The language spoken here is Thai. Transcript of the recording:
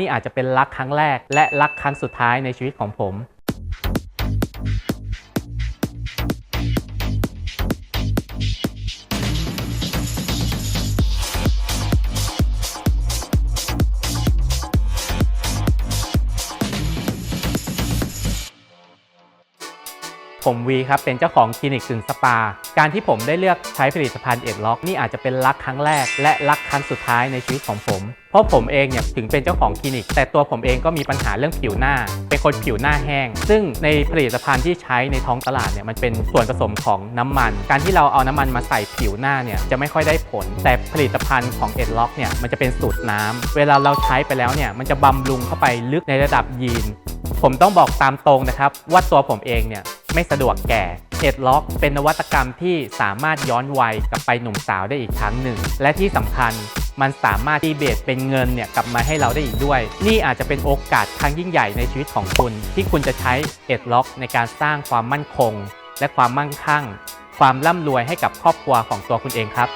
นี่อาจจะเป็นรักครั้งแรกและรักครั้งสุดท้ายในชีวิตของผม ผมวีครับเป็นเจ้าของคลินิกกึ่งสปา การที่ผมได้เลือกใช้ผลิตภัณฑ์เอ็ดล็อกนี่อาจจะเป็นรักครั้งแรก และรักครั้งสุดท้ายในชีวิตของผม เพราะผมเองเนี่ยถึงเป็นเจ้าของคลินิก แต่ตัวผมเองก็มีปัญหาเรื่องผิวหน้า เป็นคนผิวหน้าแห้ง ซึ่งในผลิตภัณฑ์ที่ใช้ในท้องตลาดเนี่ยมันเป็นส่วนผสมของน้ำมัน การที่เราเอาน้ำมันมาใส่ผิวหน้าเนี่ยจะไม่ค่อยได้ผล แต่ผลิตภัณฑ์ของเอ็ดล็อกเนี่ยมันจะเป็นสูตรน้ำเวลาเราใช้ไปแล้วเนี่ยมันจะบำรุงเข้าไปลึกในระดับยีน ผมต้องบอกตามตรงนะครับว่าตัวผมเองเนี่ย ไม่สะดวกแก่เอ็ดล็อกเป็นนวัตกรรมที่สามารถย้อนวัยกลับไปหนุ่มสาวได้อีกครั้งหนึ่ง และที่สำคัญมันสามารถดีเบตเป็นเงินเนี่ยกลับมาให้เราได้อีกด้วย นี่อาจจะเป็นโอกาสครั้งยิ่งใหญ่ในชีวิตของคุณ ที่คุณจะใช้เอ็ดล็อกในการสร้างความมั่นคง และความมั่งคั่ง ความร่ำรวยให้กับครอบครัวของตัวคุณเองครับ